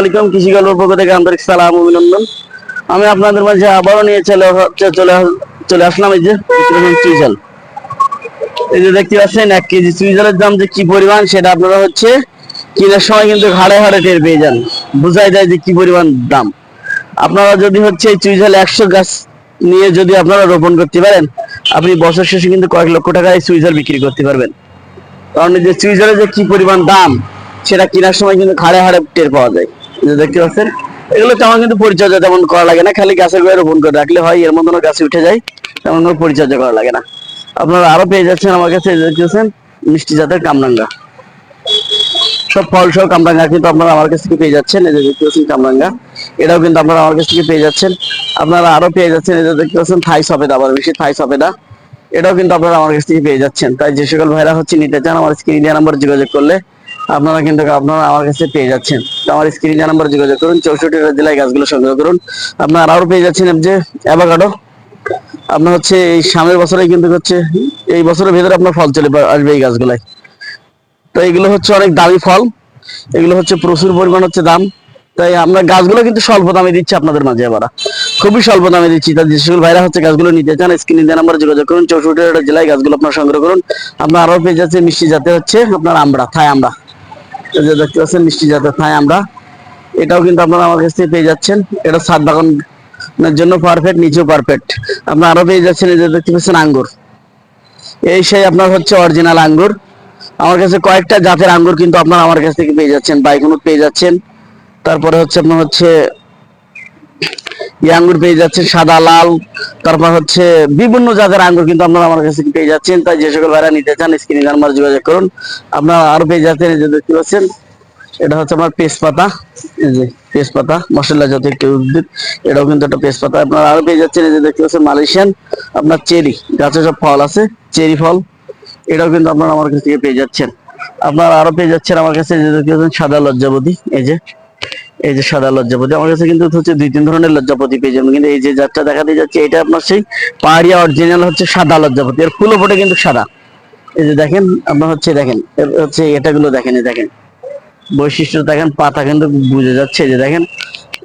আলাইকুম, কৃষি পক্ষ থেকে আন্তরিক সালাম, অভিনন্দন। আমি আপনাদের মাঝে আবারও নিয়ে চলে চলে আসলাম এই যে চুইজাল। এই যে দেখতে পাচ্ছেন, এক কেজি চুইজালের দাম যে কি পরিমাণ, সেটা আপনারা হচ্ছে কিনার সময় কিন্তু ঘাড়ে ঘাড়ে টের পেয়ে যান। বোঝাই যায় যে কি পরিমাণ দাম। আপনারা যদি হচ্ছে এই চুইজাল একশো গাছ নিয়ে যদি আপনারা রোপণ করতে পারেন, আপনি বছর শেষে কিন্তু কয়েক লক্ষ টাকায় চুইজাল বিক্রি করতে পারবেন। কারণ যে চুইজালের যে কি পরিমাণ দাম, সেটা কেনার সময় কিন্তু ঘাড়ে হাড়ে টের পাওয়া যায়। দেখতে পাচ্ছেন, এগুলো তেমন কিন্তু পরিচর্যা তেমন করা লাগে না, খালি গাছের গোড়ায় রোপণ করে রাখলে হয়, এর মধ্যে গাছে উঠে যায়, তেমন কোনো পরিচর্যা করা লাগে না। আপনারা আরও পেয়ে যাচ্ছেন আমার কাছে দেখতেছেন মিষ্টি জাতের কামরাঙ্গা। সব ফল সহ কামরাঙ্গা কিন্তু আপনারা আমার কাছ থেকে পেয়ে যাচ্ছেন যে দেখতে পাচ্ছেন কামরাঙ্গা। এটাও কিন্তু আপনারা আমার কাছ থেকে পেয়ে যাচ্ছেন। আপনারা আরও পেয়ে যাচ্ছেন যে দেখতে পাচ্ছেন, থাই সফেদা, আবার বেশি থাই সফেদা। এটাও কিন্তু আপনারা আমার কাছ থেকে পেয়ে যাচ্ছেন। তাই যে সকল ভাইরা হচ্ছে নিতে চান, আমার স্ক্রিন নাম্বার যোগাযোগ করলে আপনারা কিন্তু আপনারা আমার কাছে পেয়ে যাচ্ছেন। আমার স্ক্রিন নাম্বার যোগাযোগ করুন, চৌষট্টি জেলায় গাছগুলো সংগ্রহ করুন। আপনারা আরও পেয়ে যাচ্ছেন যে অ্যাভাকাডো আপনার হচ্ছে এই সামনের বছরে কিন্তু হচ্ছে, এই বছরের ভেতরে আপনার ফল চলে আসবে এই গাছগুলাই তো এগুলো হচ্ছে অনেক দামি ফল। এগুলো হচ্ছে প্রচুর পরিমাণ হচ্ছে দাম। তাই আমরা গাছগুলো কিন্তু স্বল্প দামে দিচ্ছি আপনাদের মাঝে এবার খুবই স্বল্প দামে দিচ্ছি। তাই যে সকল ভাইরা হচ্ছে গাছগুলো নিতে চান স্ক্রিন দেওয়া নাম্বার যোগাযোগ করুন, চৌষট্টি জেলায় গাছগুলো আপনার সংগ্রহ করুন। আপনার আরও পেয়ে যাচ্ছে মিষ্টি জাতে হচ্ছে আপনার আমরা থাই আমরা দেখতে পাচ্ছেন মিষ্টি জাতের থাই আমরা, এটাও কিন্তু আপনারা আমার কাছ থেকে পেয়ে যাচ্ছেন। এটা সাত বাগানের জন্য পারফেক্ট নিচেও পারফেক্ট আপনারা আরও পেয়ে যাচ্ছেন এই যে দেখতে পাচ্ছেন আঙ্গুর। এই সেই আপনার হচ্ছে অরিজিনাল আঙ্গুর। আমার কাছে কয়েকটা জাতের আঙ্গুর কিন্তু আপনারা আমার কাছ থেকে পেয়ে যাচ্ছেন বাইকুনুত পেয়ে যাচ্ছেন। তারপরে হচ্ছে আপনার হচ্ছে এই আঙ্গুর পেয়ে যাচ্ছেন সাদা, লাল, তারপর হচ্ছে বিভিন্ন জাতের আঙ্গুর কিন্তু আপনারা আমার কাছে পেয়ে যাচ্ছেন। তাই যে সকল ভাইরা নিতে চান, স্ক্রিনে নাম্বার যোগাযোগ করুন। আপনারা আরও পেয়ে যাচ্ছেন, এই যে দেখতে পাচ্ছেন, এটা হচ্ছে আমার তেজপাতা। এই যে তেজপাতা, মশলা জাতীয় একটি উদ্ভিদ, এটাও কিন্তু একটা তেজপাতা। আপনারা আরও পেয়ে যাচ্ছেন, এই যে দেখতে পাচ্ছেন, মালয়েশিয়ান, আপনার চেরি, গাছে সব ফল আছে, চেরি ফল, এটাও কিন্তু আপনারা আমার কাছ থেকে পেয়ে যাচ্ছেন। আপনারা আরও পেয়ে যাচ্ছেন আমার কাছে যে দেখতে পাচ্ছেন, সাদা লজ্জাবতী, এই যে এই যে সাদা লজ্জাপতি, আমার কাছে কিন্তু হচ্ছে দুই তিন ধরনের লজ্জাপতি পেয়ে যাবেন। কিন্তু এই যে যাত্রা দেখাতে যাচ্ছে, এটা আপনার সেই পাহাড়িয়া অরিজিনাল হচ্ছে সাদা লজ্জাপতি। আর ফুলও ফোটে কিন্তু সাদা। এই যে দেখেন, আপনার হচ্ছে দেখেন হচ্ছে এটাগুলো দেখেন, এই দেখেন। বৈশিষ্ট্য দেখেন, পাতা কিন্তু বুঝে যাচ্ছে, এই যে দেখেন।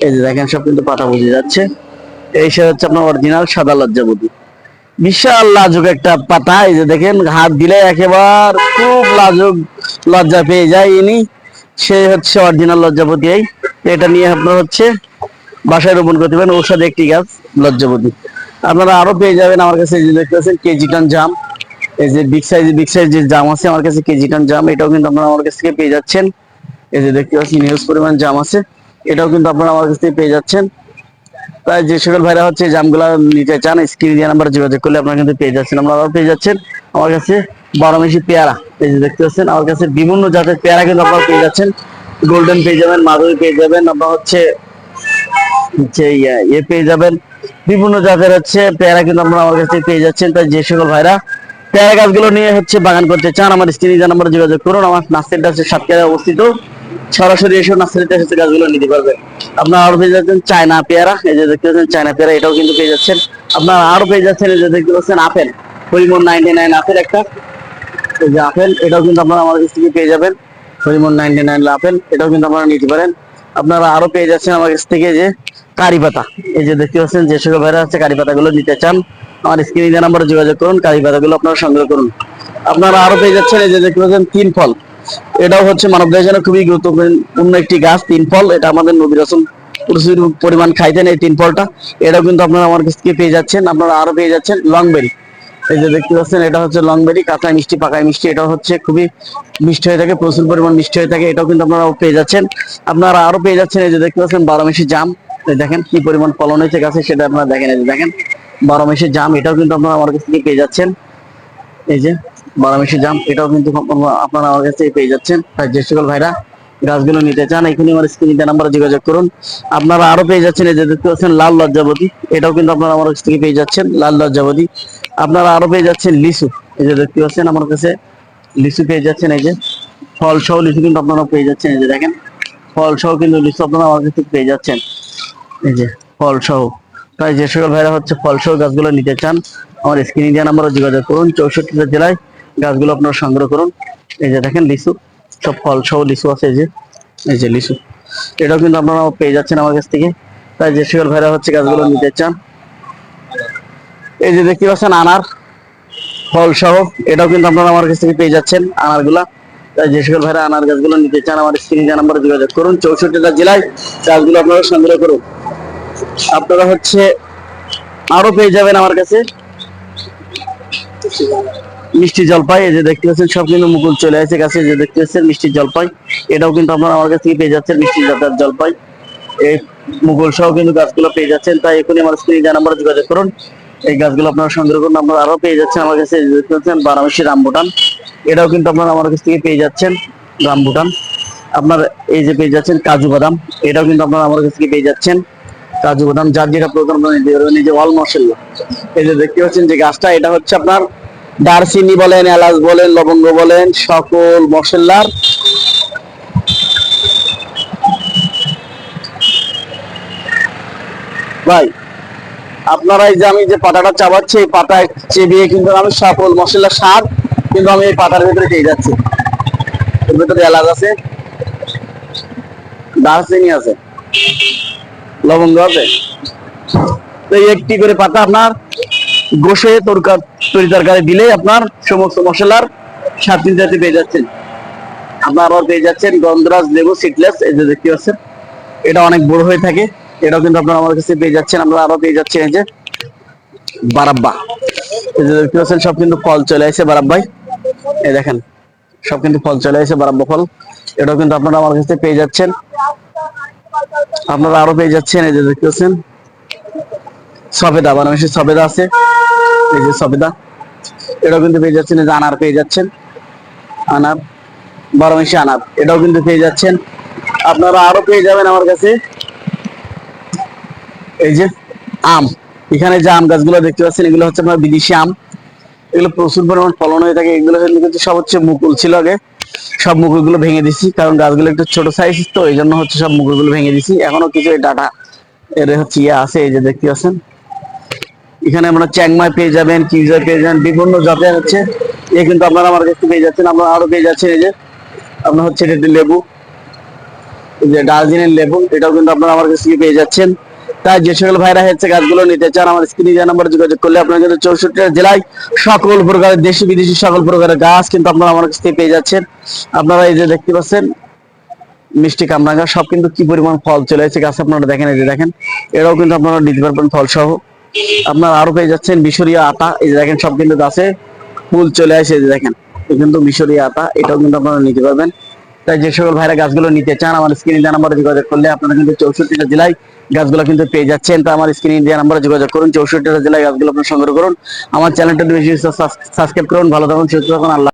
এই যে দেখেন, সব কিন্তু পাতা বুঝে যাচ্ছে। এই সে হচ্ছে আপনার অরিজিনাল সাদা লজ্জাপতি। বিশাল লাজুক একটা পাতা, এই যে দেখেন, হাত দিলে একেবারে খুব লাজুক লজ্জা পেয়ে যায় ইনি। সে হচ্ছে অরিজিনাল লজ্জাপতি এই। এটা নিয়ে আপনার হচ্ছে বাসায় রোপণ করতে পারেন। ঔষধ একটি গাছ লজ্জাপতি আপনারা আরও পেয়ে যাবেন আমার কাছে যে দেখতে পাচ্ছেন, কেজি টন জাম। এই যে বিগ সাইজ বিগ সাইজ যে জাম আছে আমার কাছে কেজি টন জাম, এটাও কিন্তু আপনারা আমার কাছ থেকে পেয়ে যাচ্ছেন। এই যে দেখতে পাচ্ছেন হিউজ পরিমাণ জাম আছে। এটাও কিন্তু আপনারা আমার কাছ থেকে পেয়ে যাচ্ছেন। তাই যে সকল ভাইরা হচ্ছে জামগুলা নিতে চান, স্ক্রিন দিয়ে নাম্বার যোগাযোগ করলে আপনারা কিন্তু পেয়ে যাচ্ছেন। আরও পেয়ে যাচ্ছেন আমার কাছে বারো মেশি পেয়ারা। এই যে দেখতে পাচ্ছেন, আমার কাছে বিভিন্ন জাতের পেয়ারা কিন্তু আপনারা পেয়ে যাচ্ছেন। গোল্ডেন পেয়ে যাবেন মাধুরী পেয়ে যাবেন আপনার হচ্ছে হচ্ছে ইয়ে পেয়ে যাবেন। বিভিন্ন জাতের হচ্ছে পেয়ারা কিন্তু আপনারা আমার কাছে পেয়ে যাচ্ছেন। তাই যে সকল ভাইরা পেয়ারা গাছগুলো নিয়ে হচ্ছে বাগান করতে চান আমার স্ক্রিনে নাম্বার যোগাযোগ করুন। আমার নার্সারিটা হচ্ছে সাতক্ষীরায় অবস্থিত। সরাসরি এসে নার্সারিতে এসে গাছগুলো নিতে পারবেন। আপনারা আরও পেয়ে যাচ্ছেন চায়না পেয়ারা। এই যে দেখতে পাচ্ছেন, চায়না পেয়ারা, এটাও কিন্তু পেয়ে যাচ্ছেন। আপনারা আরও পেয়ে যাচ্ছেন, এই যে দেখতে পাচ্ছেন, আপেল। পরিমন নাইনটি নাইন আপেল একটা। এই যে আপেল, এটাও কিন্তু আপনারা আমার কাছ থেকে পেয়ে যাবেন। পরিমন নাইনটি নাইন আপেল এটাও কিন্তু আপনারা নিতে পারেন। আপনারা আরও পেয়ে যাচ্ছেন আমার কাছ থেকে যে কারি পাতা। এই যে দেখতে পাচ্ছেন, যে সকল ভাইরা কারি নিতে চান, আমার স্ক্রিনে নাম্বারে যোগাযোগ করুন, কারি আপনারা সংগ্রহ করুন। আপনারা আরও পেয়ে যাচ্ছেন এই যে দেখতে পাচ্ছেন, তিন ফল। এটাও হচ্ছে মানবদের জন্য খুবই গুরুত্বপূর্ণ একটি গাছ, তিন ফল। এটা আমাদের নবী রসুল প্রচুর পরিমাণ খাইতেন এই তিন ফলটা। এটাও কিন্তু আপনারা আমার কাছ থেকে পেয়ে যাচ্ছেন, আপনারা আরও পেয়ে যাচ্ছেন লংবেরি। এই যে দেখতে পাচ্ছেন, এটা হচ্ছে লংবেরি কাঁচা মিষ্টি, পাকায় মিষ্টি এটা হচ্ছে খুবই মিষ্টি হয়ে থাকে, প্রচুর পরিমাণ মিষ্টি হয়ে থাকে, এটাও কিন্তু আপনারা পেয়ে যাচ্ছেন। আপনারা আরও পেয়ে যাচ্ছেন এই যে দেখতে পাচ্ছেন বারোমেশি জাম। দেখেন কি পরিমাণ ফলন হয়েছে গাছে, সেটা আপনারা দেখেন, এই যে দেখেন বারোমেশি জাম, এটাও কিন্তু আপনারা আমার কাছ থেকে পেয়ে যাচ্ছেন। এই যে বারামেশি জাম, এটাও কিন্তু আপনারা আমার কাছ থেকে পেয়ে যাচ্ছেন। যে সকল ভাইরা, গাছগুলো নিতে চান এখানে আমার স্ক্রিনে নাম্বারে যোগাযোগ করুন। আপনারা আরও পেয়ে যাচ্ছেন, এই যে দেখতে পাচ্ছেন, লাল লজ্জাবতী, এটাও কিন্তু আপনারা আমার কাছ থেকে পেয়ে যাচ্ছেন, লাল লজ্জাবতী। আপনারা আরও পেয়ে যাচ্ছেন লিচু। এই যে দেখতে পাচ্ছেন আমার কাছে লিচু পেয়ে যাচ্ছেন, এই যে ফল সহ লিচু কিন্তু আপনারা পেয়ে যাচ্ছেন, এই যে দেখেন। ফল সহ কিন্তু লিচু আপনারা আমার কাছে পেয়ে যাচ্ছেন। এই যে ফল সহ তাই যে সকল ভাইরা হচ্ছে ফল সহ গাছগুলো নিতে চান, আমার স্ক্রিনে দেওয়া নাম্বারে যোগাযোগ করুন, চৌষট্টিটা জেলায় গাছগুলো আপনারা সংগ্রহ করুন। এই যে দেখেন লিচু, সব ফল সহ লিচু আছে, এই যে এই যে লিচু। এটাও কিন্তু আপনারা পেয়ে যাচ্ছেন আমার কাছ থেকে। তাই যে সকল ভাইরা হচ্ছে গাছগুলো নিতে চান এই যে দেখতে পাচ্ছেন আনার ফল সহ, এটাও কিন্তু আপনারা আমার কাছ থেকে পেয়ে যাচ্ছেন আনারগুলা। তাই যে সকল ভাইরা আনার গাছগুলো নিতে চান আমার স্ক্রিনে নাম্বারে যোগাযোগ করুন। চৌষট্টিটা জেলায় গাছগুলো আপনারা সংগ্রহ করুন। আপনারা হচ্ছে আরও পেয়ে যাবেন আমার কাছে মিষ্টি জলপাই। এই যে দেখতে পাচ্ছেন, সব কিন্তু মুকুল চলে আসে গাছে। যে দেখতে পাচ্ছেন, মিষ্টি জলপাই। এটাও কিন্তু আপনারা আমার কাছ থেকে পেয়ে যাচ্ছেন, মিষ্টি জাতের জলপাই। এই মুকুল সহ কিন্তু গাছগুলো পেয়ে যাচ্ছেন। তাই এখনই আমার স্ক্রিনে নাম্বারে যোগাযোগ করুন। এই গাছগুলো আপনারা সংগ্রহ করুন, আপনারা আরও পেয়ে যাচ্ছেন আমার কাছে দেখতে পাচ্ছেন, বারাণসী রামবুটান এটাও কিন্তু আপনারা আমার কাছ থেকে পেয়ে যাচ্ছেন রামবুটান আপনার এই যে পেয়ে যাচ্ছেন কাজু বাদাম, এটাও কিন্তু আপনারা আমার কাছ থেকে পেয়ে যাচ্ছেন, কাজু বাদাম। যার যেটা প্রয়োজন, আপনারা নিতে পারবেন, এই যে মশলা। এই যে দেখতে পাচ্ছেন যে গাছটা, এটা হচ্ছে আপনার দারচিনি বলেন, এলাচ বলেন, লবঙ্গ বলেন, সকল মশলার। ভাই আপনারা এই যে আমি যে পাতাটা চাবাচ্ছি, এই পাতায় চেবিয়ে কিন্তু আমি সকল মশলার স্বাদ কিন্তু আমি এই পাতার ভিতরে পেয়ে যাচ্ছি। এর ভিতরে এলাচ আছে, দারচিনি আছে, লবঙ্গ আছে। তো এই একটি করে পাতা আপনার গোসে তরকার তরি তরকারি দিলে আপনার সমস্ত মশলার স্বাদ কিন্তু পেয়ে যাচ্ছেন। আপনার আবার পেয়ে যাচ্ছেন গন্ধরাজ লেবু সিটলেস এই যে দেখতে পাচ্ছেন, এটা অনেক বড় হয়ে থাকে। এটাও কিন্তু আপনারা আমার কাছে পেয়ে যাচ্ছেন, আমরা আরও পেয়ে যাচ্ছেন এই যে বারাব্বা। দেখতে পাচ্ছেন, সব কিন্তু ফল চলে আসে বারাব্বাই এই দেখেন, সব কিন্তু ফল চলে আসে বারাব্বা ফল। এটাও কিন্তু আপনারা আমার কাছে পেয়ে যাচ্ছেন। আপনারা আরও পেয়ে যাচ্ছেন, এই যে দেখতে পাচ্ছেন। সবেদা বানারসি সবেদা আছে। এই যে সবেদা এটাও কিন্তু পেয়ে যাচ্ছেন, এই যে আনার পেয়ে যাচ্ছেন। আনার বারো মাসি আনার, এটাও কিন্তু পেয়ে যাচ্ছেন। আপনারা আরও পেয়ে যাবেন আমার কাছে। এই যে আম, এখানে যে আম গাছগুলো দেখতে পাচ্ছেন, এগুলো হচ্ছে আপনার বিদেশি আম। এগুলো প্রচুর পরিমাণ ফলন হয়ে থাকে। এগুলো কিন্তু সব হচ্ছে মুকুল ছিল আগে। সব মুকুলগুলো ভেঙে দিছি কারণ গাছগুলো একটু ছোট সাইজ তো, এই জন্য হচ্ছে সব মুকুলগুলো ভেঙে দিছি এখনও কিছু ডাটা এর হচ্ছে ইয়ে আছে, এই যে দেখতে পাচ্ছেন। এখানে আমরা চ্যাংমাই পেয়ে যাবেন কিউজাই পেয়ে যাবেন, বিভিন্ন জাতের হচ্ছে। এ কিন্তু আপনারা আমার কাছে পেয়ে যাচ্ছেন, আপনারা আরও পেয়ে যাচ্ছেন এই যে। আপনার হচ্ছে এটা লেবু। এই যে দার্জিলিং লেবু, এটাও কিন্তু আপনারা আমার কাছ থেকে পেয়ে যাচ্ছেন। তাই যে সকল ভাইরা হচ্ছে গাছগুলো নিতে চান, আমার স্ক্রিনে যে নাম্বার যোগাযোগ করলে আপনারা কিন্তু চৌষট্টি জেলায় সকল প্রকারের দেশি, বিদেশি সকল প্রকারের গাছ কিন্তু আপনারা আমার কাছ থেকে পেয়ে যাচ্ছেন। আপনারা এই যে দেখতে পাচ্ছেন, মিষ্টি কামরাঙ্গা, সব কিন্তু কি পরিমাণ ফল চলে এসেছে, গাছ আপনারা দেখেন, এই যে দেখেন, এরাও কিন্তু আপনারা নিতে পারবেন ফল সহ আপনারা আরও পেয়ে যাচ্ছেন মিশরীয় আটা এই যে দেখেন, সব কিন্তু গাছে ফুল চলে আসে, এই যে দেখেন কিন্তু মিশরীয় আটা এটাও কিন্তু আপনারা নিতে পারবেন। তাই যে সকল ভাইরা গাছগুলো নিতে চান, আমার স্ক্রিনে দেওয়া নাম্বারে যোগাযোগ করলে আপনারা কিন্তু চৌষট্টিটা জেলায় গাছগুলো কিন্তু পেয়ে যাচ্ছেন। তা আমার স্ক্রিনে দেওয়া নাম্বারে যোগাযোগ করুন, চৌষট্টিটা জেলায় গাছগুলো আপনার সংগ্রহ করুন। আমার চ্যানেলটা বেশি সাবস্ক্রাইব করুন, ভালো থাকুন, সুস্থ থাকুন, আল্লাহ